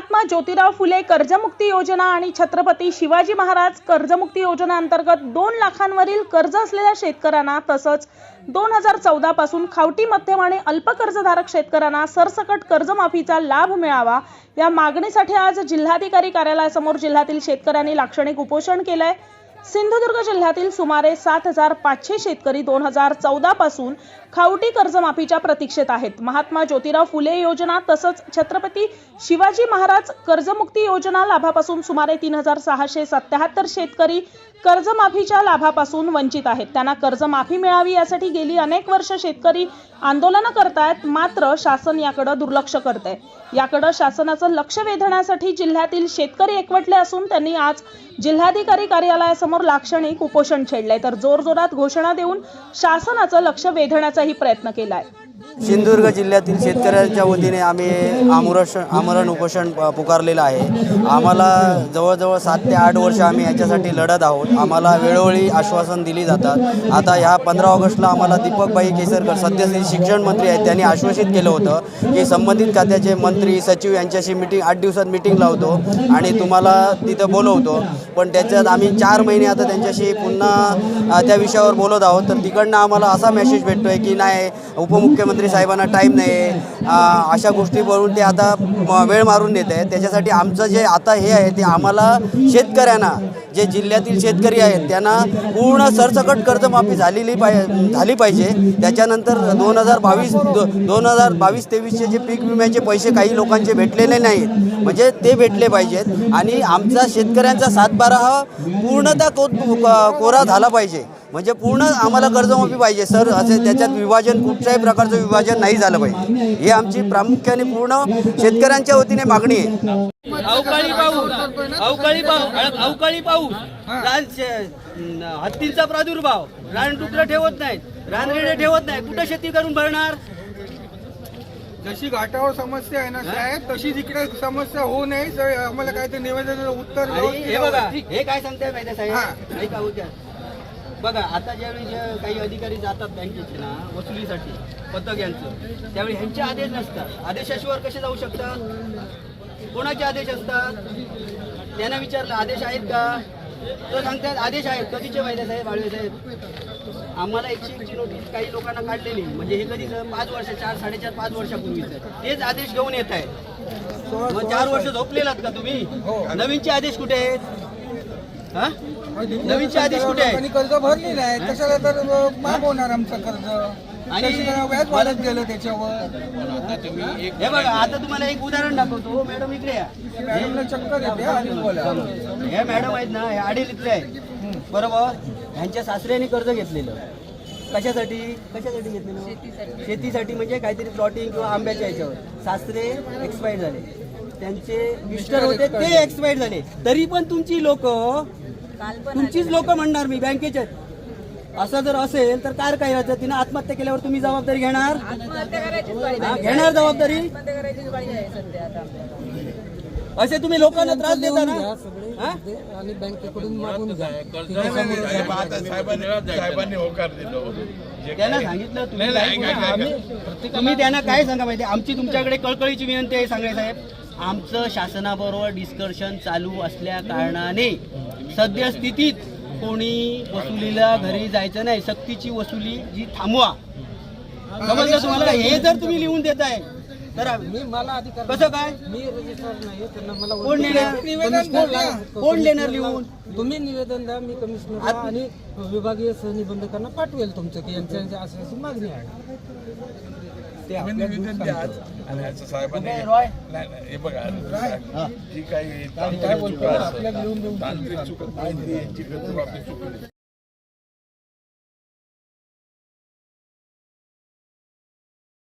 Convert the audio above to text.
ज्योतिराव फुले कर्जमुक्ती योजना आणि छत्रपती शिवाजी महाराज कर्जमुक्ती योजना अंतर्गत दोन लाखांवरील कर्ज असलेल्या शेतकऱ्यांना तसंच दोन हजार चौदा पासून खावटी मध्यम आणि अल्प कर्जधारक शेतकऱ्यांना सरसकट कर्जमाफीचा लाभ मिळावा या मागणीसाठी आज जिल्हाधिकारी कार्यालयासमोर जिल्ह्यातील शेतकऱ्यांनी लाक्षणिक उपोषण केलंय. सिंधुदुर्ग जिल्ह्यातील सुमारे सात हजार पाचशे शेतकरी दोन हजार चौदा पासून खावटी कर्जमाफीच्या प्रतीक्षेत आहेत. महात्मा ज्योतिराव फुले योजना तसंच छत्रपती शिवाजी महाराज कर्जमुक्ती योजना लाभापासून सुमारे तीन हजार सहाशे सत्याहत्तर शेतकरी कर्जमाफीच्या लाभापासून वंचित आहेत. त्यांना कर्जमाफी मिळावी यासाठी गेली अनेक वर्ष शेतकरी आंदोलनं करतायत मात्र शासन याकडे दुर्लक्ष करत आहे याकडे शासनाचं लक्ष वेधण्यासाठी जिल्ह्यातील शेतकरी एकवटले असून त्यांनी आज जिल्हाधिकारी कार्यालयासमोर लाक्षणिक उपोषण छेडलंय. तर जोरजोरात घोषणा देऊन शासनाचं लक्ष वेधण्याचाही प्रयत्न केलाय. सिंधुदुर्ग जिल्ह्यातील शेतकऱ्यांच्या वतीने आम्ही आमरण आमरण उपोषण प- पुकारलेलं आहे. आम्हाला जवळजवळ सात ते आठ वर्ष आम्ही याच्यासाठी लढत आहोत. आम्हाला वेळोवेळी आश्वासन दिली जातात. आता ह्या पंधरा ऑगस्टला आम्हाला दीपकबाई केसरकर सध्याचे शिक्षण मंत्री आहेत त्यांनी आश्वासित केलं होतं की संबंधित खात्याचे मंत्री सचिव यांच्याशी मिटिंग आठ दिवसात मिटिंग लावतो आणि तुम्हाला तिथं बोलवतो. पण त्याच्यात आम्ही चार महिने आता त्यांच्याशी पुन्हा त्या विषयावर बोलत आहोत. तर तिकडनं आम्हाला असा मेसेज भेटतो आहे की नाही उपमुख्यमंत्री साहेबांना टाईम नाही अशा गोष्टी बोलून ते आता वेळ मारून देत आहे त्याच्यासाठी आमचं जे आता हे आहे ते आम्हाला शेतकऱ्यांना जे जिल्ह्यातील शेतकरी आहेत त्यांना पूर्ण सरसकट कर्जमाफी झालेली पाय झाली पाहिजे. त्याच्यानंतर दोन हजार बावीस दोन हजार बावीस तेवीसचे जे पीक विम्याचे पैसे काही लोकांचे भेटलेले नाहीत. म्हणजे ते भेटले पाहिजेत आणि आमचा शेतकऱ्यांचा सातबारा हा पूर्णतः को कोरा झाला पाहिजे. म्हणजे पूर्ण आम्हाला कर्जमाफी पाहिजे. सर असे त्याच्यात विभाजन कुठच्याही प्रकारचं विभाजन नाही झालं पाहिजे. हे आमची प्रामुख्याने पूर्ण शेतकऱ्यांच्या वतीने मागणी आहे. अवकाळी पाऊस अवकाळी पाऊस अवकाळी पाऊस रान हत्तींचा प्रादुर्भाव. रान तुकडं ठेवत नाहीत. रानरेडे ठेवत नाही कुठं शेती करून भरणार? जशी घाटावर समस्या आहे ना साहेब तशीच इकडे समस्या होऊ नये आम्हाला काहीतरी निवेदनाचं उत्तर आणि व्यवस्थित हे बघा. हे काय सांगताय माहिती हा. साहेब ऐका उद्या बघा आता ज्यावेळी जे काही अधिकारी जातात बँकेचे ना वसुलीसाठी पथक यांचं त्यावेळी ह्यांचे आदेश नसतात. आदेशाशिवाय कसे जाऊ शकतात? कोणाचे आदेश असतात? त्यांना विचारलं आदेश आहेत का? तो सांगतात आदेश आहेत. कधीचे आहे साहेब आळवे साहेब? आम्हाला एकशे एकची नोटीस काही लोकांना काढलेली. म्हणजे हे कधीच पाच वर्ष चार साडेचार पाच वर्षापूर्वीच तेच आदेश घेऊन येत आहे मग चार वर्ष झोपलेलात का तुम्ही? नवीनचे आदेश कुठे आहेत? हा? नवीनचे आदेश कुठे आहेत? कर्ज भरली नाही कशाला तर होणार आमचं कर्ज? आणि- व्याज वाढत गेलं त्याच्यावर. हे? बघा आता तुम्हाला एक उदाहरण दाखवतो. मॅडम इकडे या. मॅडमला चक्कर येते आणि बोला. हे मॅडम आहेत ना हे आडील इथले आहेत. बरोबर? ह्यांच्या सासऱ्याने कर्ज घेतलेलं. कशासाठी? कशासाठी घेतलेलं? शेतीसाठी. म्हणजे काहीतरी प्लॉटिंग किंवा आंब्याच्या ह्याच्यावर. सासरे एक्सपायर झाले. त्यांचे मिस्टर होते ते एक्सपायर झाले. तरी पण तुमची लोक तुमचीच लोक म्हणणार मी बँकेचे आहेत. असं जर असेल तर काय करायचं तिने आत्महत्या केल्यावर तुम्ही जबाबदारी घेणार? हा. घेणार जबाबदारी? असे तुम्ही लोकांना त्रास देता ना? हा? आणि बँकेकडून मागून घ्या. साहेबांनी साहेबांनी होकार दिलो त्यांना सांगितलं तुम्ही काय बोला, आम्ही- तुम्ही त्यांना काय सांगा माहिती आमची तुमच्याकडे कळकळीची विनंती आहे सांगाय साहेब. आमचं शासनाबरोबर डिस्कशन चालू असल्या कारणाने सद्यस्थितीत कोणी वसुलीला घरी जायचं नाही सक्तीची वसुली जी थांबवा. समजलं तुम्हाला? हे जर तुम्ही लिहून देताय मी मला अधिकार कसं काय? मी रजिस्टर नाही त्यांना मला कोण देणार? कोण देणार लिहून? तुम्ही निवेदन द्या मी कमिशनरला आणि विभागीय सहनिबंधकांना पाठवेल तुमचं की यांच्या यांच्या अशी अशी मागणी आहे. ते तुम्ही आपल्या निवेदन द्या. आज. आणि असं साहेबांनी काय, रॉय? नाही नाही, हे बघा जी काही तांत्रिक चुका तांत्रिक चुकली